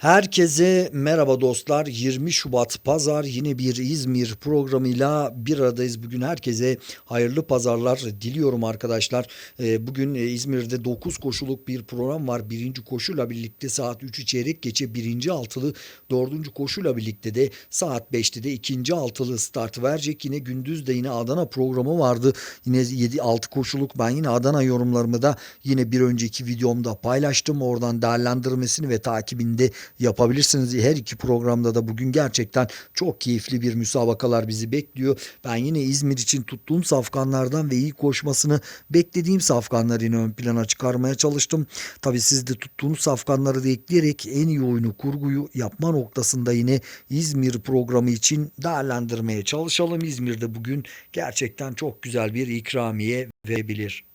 Herkese merhaba dostlar. 20 Şubat Pazar yine bir İzmir programıyla bir aradayız. Bugün herkese hayırlı pazarlar diliyorum arkadaşlar. Ee, Bugün e, İzmir'de 9 koşuluk bir program var. Birinci koşuyla birlikte saat 3'ü çeyrek geçe birinci altılı. Dördüncü koşuyla birlikte de saat 5'te de ikinci altılı start verecek. Yine gündüz de yine Adana programı vardı. Yine 7-6 koşuluk ben yine Adana yorumlarımı da yine bir önceki videomda paylaştım. Oradan değerlendirmesini ve takibinde yapabilirsiniz. Her iki programda da bugün gerçekten çok keyifli bir müsabakalar bizi bekliyor. Ben yine İzmir için tuttuğum safkanlardan ve iyi koşmasını beklediğim safkanları yine ön plana çıkarmaya çalıştım. Tabii siz de tuttuğunuz safkanları da ekleyerek en iyi oyunu kurguyu yapma noktasında yine İzmir programı için değerlendirmeye çalışalım. İzmir'de bugün gerçekten çok güzel bir ikramiye verebilir.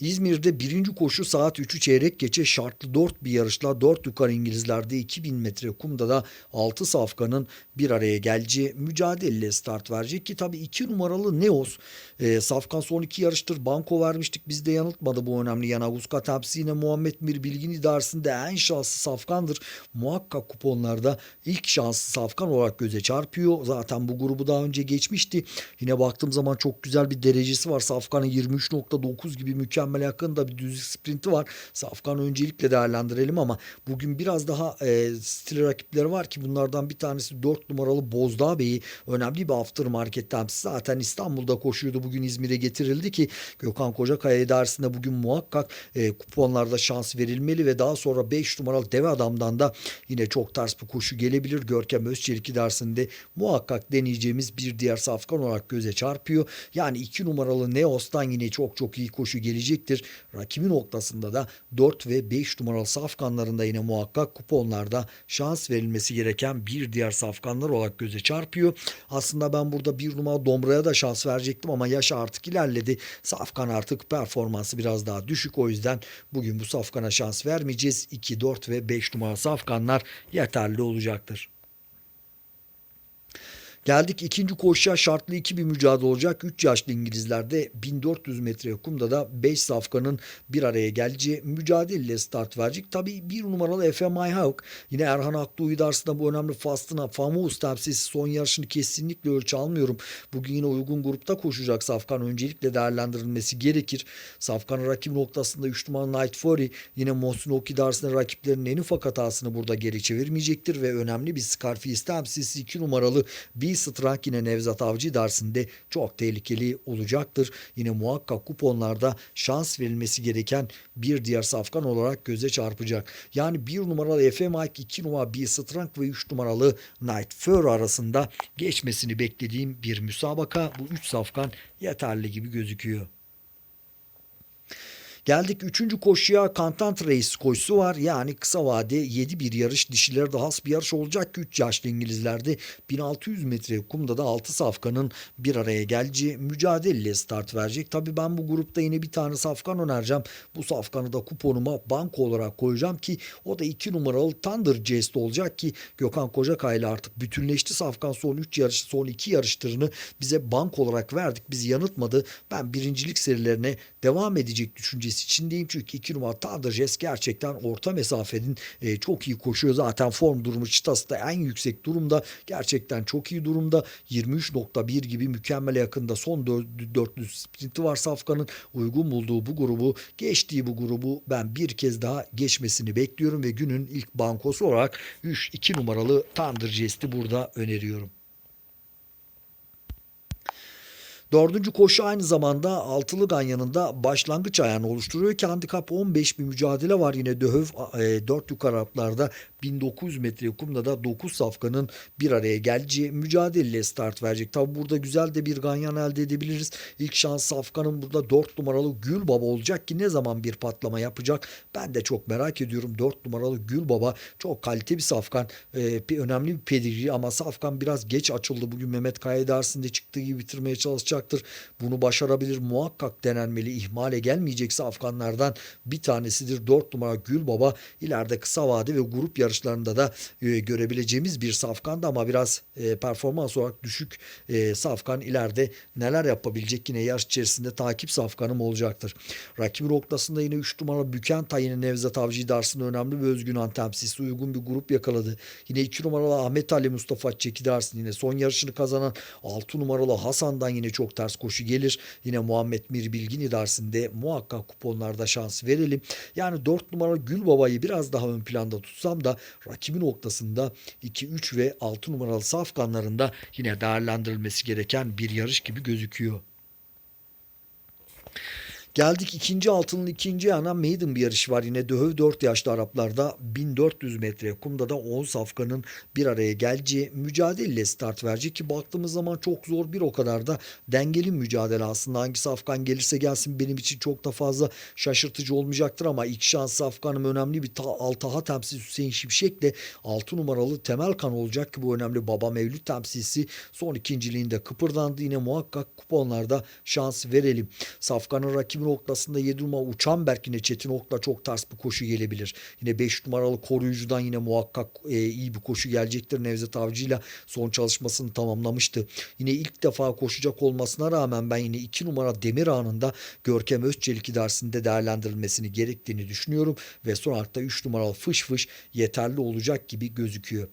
İzmir'de birinci koşu saat 3'ü çeyrek geçe şartlı 4 bir yarışla 4 yukarı İngilizlerde 2000 metre kumda da 6 safkanın bir araya geleceği mücadeleyle start verecek ki tabii 2 numaralı Neos e, safkan son 2 yarıştır banko vermiştik bizde yanıltmadı bu önemli Yanaguzka tepsi yine Muhammed Mir Bilgin idaresinde en şanslı safkandır. Muhakkak kuponlarda ilk şanslı safkan olarak göze çarpıyor. Zaten bu grubu daha önce geçmişti. Yine baktığım zaman çok güzel bir derecesi var. Safkanın 23.9 gibi mükemmel mükemmel yakında bir düzlük sprinti var. Safkan öncelikle değerlendirelim ama bugün biraz daha e, stil rakipleri var ki bunlardan bir tanesi 4 numaralı Bozdağ Bey'i önemli bir aftermarket temsilcisi. Zaten İstanbul'da koşuyordu. Bugün İzmir'e getirildi ki Gökhan Kocakaya idaresinde bugün muhakkak e, kuponlarda şans verilmeli ve daha sonra 5 numaralı Deve Adam'dan da yine çok ters bir koşu gelebilir. Görkem Özçelik idaresinde muhakkak deneyeceğimiz bir diğer safkan olarak göze çarpıyor. Yani 2 numaralı Neos'tan yine çok çok iyi koşu gelecektir. Rakibi noktasında da 4 ve 5 numaralı safkanlarında yine muhakkak kuponlarda şans verilmesi gereken bir diğer safkanlar olarak göze çarpıyor. Aslında ben burada bir numara Domra'ya da şans verecektim ama yaş artık ilerledi. Safkan artık performansı biraz daha düşük. O yüzden bugün bu safkana şans vermeyeceğiz. 2, 4 ve 5 numara safkanlar yeterli olacaktır. Geldik ikinci koşuya şartlı iki bir mücadele olacak. 3 yaşlı İngilizlerde 1400 metre kumda da 5 safkanın bir araya geleceği mücadeleyle start verecek. Tabi bir numaralı Efe Mayhawk yine Erhan Aklı idarsında bu önemli Fastına Famous temsilcisi son yarışını kesinlikle ölçü almıyorum. Bugün yine uygun grupta koşacak Safkan öncelikle değerlendirilmesi gerekir. Safkan'ın rakip noktasında 3 numaralı Night Fury yine Mohsin Ok idaresinde rakiplerinin en ufak hatasını burada geri çevirmeyecektir ve önemli bir Scarface temsilcisi 2 numaralı bir Strike yine Nevzat Avcı dersinde çok tehlikeli olacaktır. Yine muhakkak kuponlarda şans verilmesi gereken bir diğer safkan olarak göze çarpacak. Yani bir numaralı Efe Mike, 2 numaralı bir Strike ve 3 numaralı Night Fur arasında geçmesini beklediğim bir müsabaka. Bu 3 safkan yeterli gibi gözüküyor. Geldik 3. koşuya Kantant Race koşusu var. Yani kısa vade 7 bir yarış. Dişilerde has bir yarış olacak ki 3 yaşlı İngilizlerde 1600 metre kumda da 6 safkanın bir araya geleceği mücadeleyle start verecek. Tabii ben bu grupta yine bir tane safkan önereceğim. Bu safkanı da kuponuma banko olarak koyacağım ki o da 2 numaralı Thunder Jest olacak ki Gökhan Kocakay ile artık bütünleşti. Safkan son 3 yarış, son 2 yarışlarını bize bank olarak verdik. Bizi yanıltmadı. Ben birincilik serilerine devam edecek düşüncesi içindeyim. Çünkü 2 numara Tadırces gerçekten orta mesafenin e, çok iyi koşuyor. Zaten form durumu çıtası da en yüksek durumda. Gerçekten çok iyi durumda. 23.1 gibi mükemmel yakında son 400 sprinti var Safkan'ın. Uygun bulduğu bu grubu, geçtiği bu grubu ben bir kez daha geçmesini bekliyorum ve günün ilk bankosu olarak 3 2 numaralı Thunder Jest'i burada öneriyorum. Dördüncü koşu aynı zamanda altılı ganyanında başlangıç ayağını oluşturuyor. Ki handikap 15 bir mücadele var. Yine Döhöv e, 4 yukarı atlarda 1900 metre kumda da 9 safkanın bir araya geleceği mücadeleyle start verecek. Tabi burada güzel de bir ganyan elde edebiliriz. İlk şans safkanın burada 4 numaralı Gül Baba olacak ki ne zaman bir patlama yapacak ben de çok merak ediyorum. 4 numaralı Gül Baba çok kalite bir safkan. E, bir önemli bir pedigri ama safkan biraz geç açıldı. Bugün Mehmet Kaya dersinde çıktığı gibi bitirmeye çalışacak çalışacaktır. Bunu başarabilir muhakkak denenmeli. İhmale gelmeyecekse Afganlardan bir tanesidir. 4 numara Gülbaba ileride kısa vade ve grup yarışlarında da e, görebileceğimiz bir safkandı ama biraz e, performans olarak düşük e, safkan ileride neler yapabilecek yine yarış içerisinde takip safkanım olacaktır. Rakibi noktasında yine 3 numara Bükenta yine Nevzat Avcı idarsında önemli bir özgün antemsisi uygun bir grup yakaladı. Yine 2 numaralı Ahmet Ali Mustafa Çeki idarsında yine son yarışını kazanan 6 numaralı Hasan'dan yine çok ters koşu gelir. Yine Muhammed Mir Bilgin idarsinde muhakkak kuponlarda şans verelim. Yani 4 numaralı Gülbaba'yı biraz daha ön planda tutsam da rakibi noktasında 2, 3 ve 6 numaralı safkanlarında yine değerlendirilmesi gereken bir yarış gibi gözüküyor. Geldik ikinci altının ikinci yana maiden bir yarış var. Yine döhöv 4 yaşlı Araplarda 1400 metre kumda da 10 safkanın bir araya geleceği mücadeleyle start verecek ki baktığımız zaman çok zor bir o kadar da dengeli mücadele aslında. Hangi safkan gelirse gelsin benim için çok da fazla şaşırtıcı olmayacaktır ama ilk şans safkanım önemli bir ta, Altaha temsilcisi Hüseyin Şimşek de 6 numaralı temel kan olacak ki bu önemli baba Mevlüt temsilcisi son ikinciliğinde kıpırdandı. Yine muhakkak kuponlarda şans verelim. Safkanın rakibi noktasında 7 numara Uçanberk yine Çetin Ok'la çok ters bir koşu gelebilir. Yine 5 numaralı koruyucudan yine muhakkak e, iyi bir koşu gelecektir. Nevzat Avcı ile son çalışmasını tamamlamıştı. Yine ilk defa koşacak olmasına rağmen ben yine 2 numara Demir Anı'nda Görkem Özçelik dersinde değerlendirilmesini gerektiğini düşünüyorum. Ve son hatta 3 numaralı Fış Fış yeterli olacak gibi gözüküyor.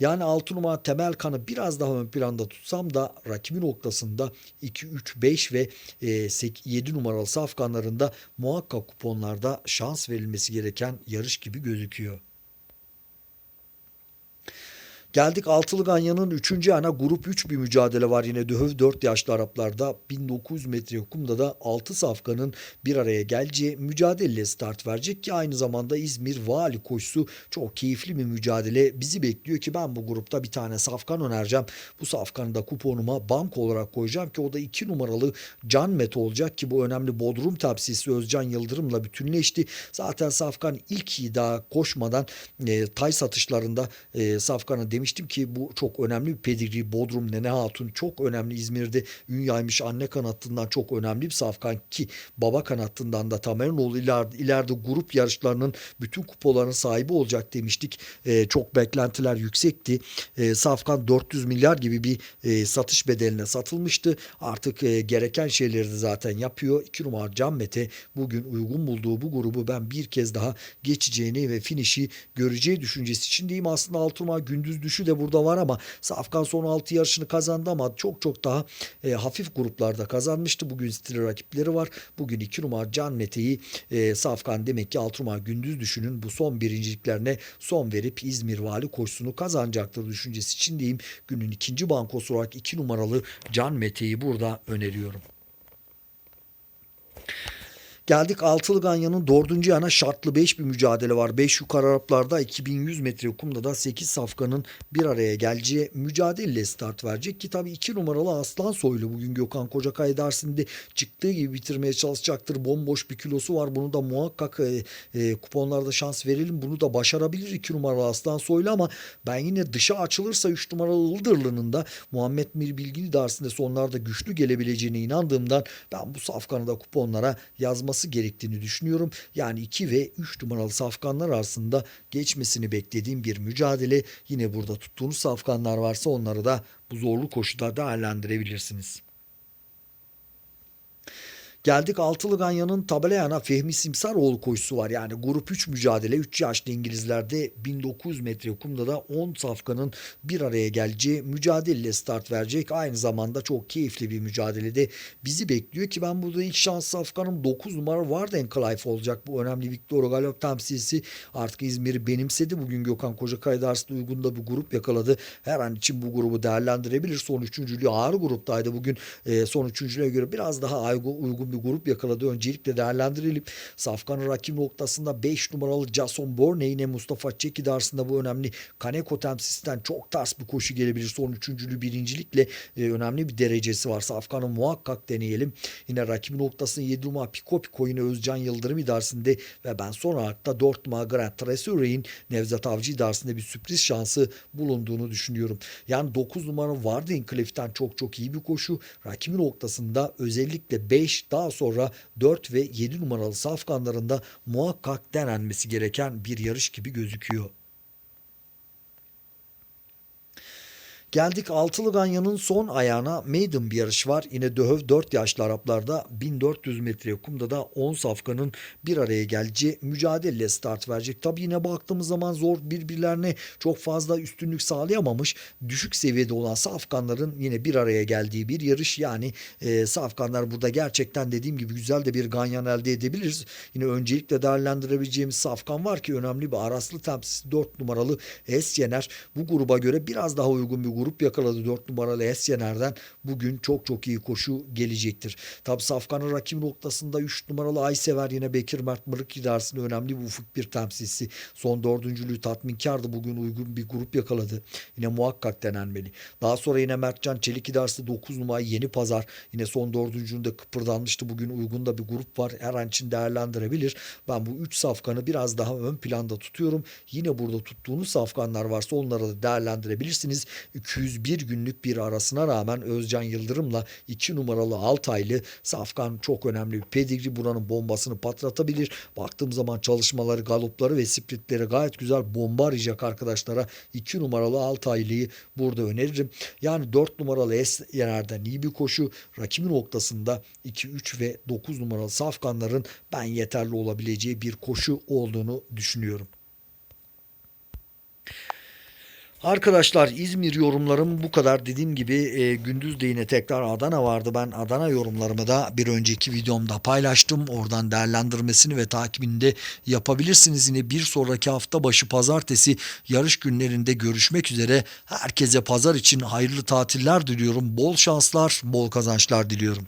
Yani 6 numara temel kanı biraz daha ön planda tutsam da rakibi noktasında 2, 3, 5 ve e, 7 numaralı safkanlarında muhakkak kuponlarda şans verilmesi gereken yarış gibi gözüküyor. Geldik Altılı Ganyan'ın 3. ana grup 3 bir mücadele var yine Döhöv 4 yaşlı Araplarda 1900 metre kumda da 6 safkanın bir araya geleceği mücadeleyle start verecek ki aynı zamanda İzmir Vali koşusu çok keyifli bir mücadele bizi bekliyor ki ben bu grupta bir tane safkan önereceğim. Bu safkanı da kuponuma bank olarak koyacağım ki o da 2 numaralı Can Met olacak ki bu önemli Bodrum tepsisi Özcan Yıldırım'la bütünleşti. Zaten safkan ilk daha koşmadan e, tay satışlarında e, safkanı demiştim ki bu çok önemli bir pedigri. Bodrum Nene Hatun çok önemli İzmir'de ün yaymış anne kanatından çok önemli bir safkan ki baba kanatından da Tameranoğlu ileride, ileride grup yarışlarının bütün kupoların sahibi olacak demiştik. E, çok beklentiler yüksekti. E, safkan 400 milyar gibi bir e, satış bedeline satılmıştı. Artık e, gereken şeyleri de zaten yapıyor. 2 numara Can Mete bugün uygun bulduğu bu grubu ben bir kez daha geçeceğini ve finişi göreceği düşüncesi içindeyim. Aslında 6 numara gündüz düşü de burada var ama Safkan son 6 yarışını kazandı ama çok çok daha e, hafif gruplarda kazanmıştı. Bugün stili rakipleri var. Bugün 2 numara Can Mete'yi e, Safkan demek ki 6 numara gündüz düşünün bu son birinciliklerine son verip İzmir Vali koşusunu kazanacaktır düşüncesi içindeyim. Günün ikinci bankosu olarak 2 numaralı Can Mete'yi burada öneriyorum. Geldik Altılı Ganyan'ın dördüncü yana şartlı 5 bir mücadele var. 5 yukarı Araplarda 2100 metre kumda da 8 safkanın bir araya geleceği mücadeleyle start verecek ki tabii 2 numaralı Aslan Soylu bugün Gökhan Kocakay dersinde çıktığı gibi bitirmeye çalışacaktır. Bomboş bir kilosu var. Bunu da muhakkak e, e, kuponlarda şans verelim. Bunu da başarabilir 2 numaralı Aslan Soylu ama ben yine dışa açılırsa 3 numaralı Ildırlı'nın da Muhammed Mir Bilgili dersinde sonlarda güçlü gelebileceğine inandığımdan ben bu safkanı da kuponlara yazma olması gerektiğini düşünüyorum. Yani 2 ve 3 numaralı safkanlar arasında geçmesini beklediğim bir mücadele. Yine burada tuttuğunuz safkanlar varsa onları da bu zorlu koşuda değerlendirebilirsiniz. Geldik Altılı Ganyan'ın Tabelayana Fehmi Simsaroğlu koşusu var. Yani grup 3 mücadele 3 yaşlı İngilizlerde 1900 metre kumda da 10 safkanın bir araya geleceği mücadeleyle start verecek. Aynı zamanda çok keyifli bir mücadelede bizi bekliyor ki ben burada ilk şans safkanım 9 numara Warden Clive olacak. Bu önemli Victor Galop temsilcisi artık İzmir'i benimsedi. Bugün Gökhan Kocakay dersinde uygun da bir grup yakaladı. Her an için bu grubu değerlendirebilir. Son üçüncülüğü ağır gruptaydı. Bugün e, son üçüncülüğe göre biraz daha uygun bir grup yakaladı. Öncelikle değerlendirelim. Safkan'ın rakip noktasında 5 numaralı Jason Bourne yine Mustafa Çekidi arasında bu önemli Kaneko temsilcisinden çok ters bir koşu gelebilir. Son üçüncülü birincilikle e, önemli bir derecesi var. Safkan'ı muhakkak deneyelim. Yine rakip noktasında 7 numara Piko Piko yine Özcan Yıldırım idaresinde ve ben son olarak da 4 numara Grand Treasury'in Nevzat Avcı idaresinde bir sürpriz şansı bulunduğunu düşünüyorum. Yani 9 numara Vardin Cliff'ten çok çok iyi bir koşu. Rakibi noktasında özellikle 5 daha sonra 4 ve 7 numaralı safkanlarında muhakkak denenmesi gereken bir yarış gibi gözüküyor. Geldik Altılı Ganyan'ın son ayağına maiden bir yarış var. Yine Döhöv 4 yaşlı Araplarda 1400 metre kumda da 10 safkanın bir araya geleceği mücadele start verecek. Tabi yine baktığımız zaman zor birbirlerine çok fazla üstünlük sağlayamamış. Düşük seviyede olan safkanların yine bir araya geldiği bir yarış. Yani e, safkanlar burada gerçekten dediğim gibi güzel de bir ganyan elde edebiliriz. Yine öncelikle değerlendirebileceğimiz safkan var ki önemli bir Araslı temsilcisi 4 numaralı Es Yener. Bu gruba göre biraz daha uygun bir grup grup yakaladı 4 numaralı Esyener'den. Bugün çok çok iyi koşu gelecektir. Tabi Safkan'ın rakip noktasında 3 numaralı Aysever yine Bekir Mert Mırık idaresinde önemli bir ufuk bir temsilcisi. Son dördüncülüğü tatminkardı. Bugün uygun bir grup yakaladı. Yine muhakkak denenmeli. Daha sonra yine Mertcan Çelik idaresinde 9 numara Yeni Pazar. Yine son dördüncülüğünde kıpırdanmıştı. Bugün uygun da bir grup var. Her an için değerlendirebilir. Ben bu 3 safkanı biraz daha ön planda tutuyorum. Yine burada tuttuğunuz safkanlar varsa onları da değerlendirebilirsiniz. 201 günlük bir arasına rağmen Özcan Yıldırım'la 2 numaralı Altaylı Safkan çok önemli bir pedigri buranın bombasını patlatabilir. Baktığım zaman çalışmaları, galopları ve sprintleri gayet güzel bomba arayacak arkadaşlara 2 numaralı Altaylı'yı burada öneririm. Yani 4 numaralı Es Yener'den iyi bir koşu. Rakibi noktasında 2, 3 ve 9 numaralı Safkanların ben yeterli olabileceği bir koşu olduğunu düşünüyorum. Arkadaşlar İzmir yorumlarım bu kadar. Dediğim gibi e, gündüz de yine tekrar Adana vardı. Ben Adana yorumlarımı da bir önceki videomda paylaştım. Oradan değerlendirmesini ve takibini de yapabilirsiniz. Yine bir sonraki hafta başı pazartesi yarış günlerinde görüşmek üzere. Herkese pazar için hayırlı tatiller diliyorum. Bol şanslar, bol kazançlar diliyorum.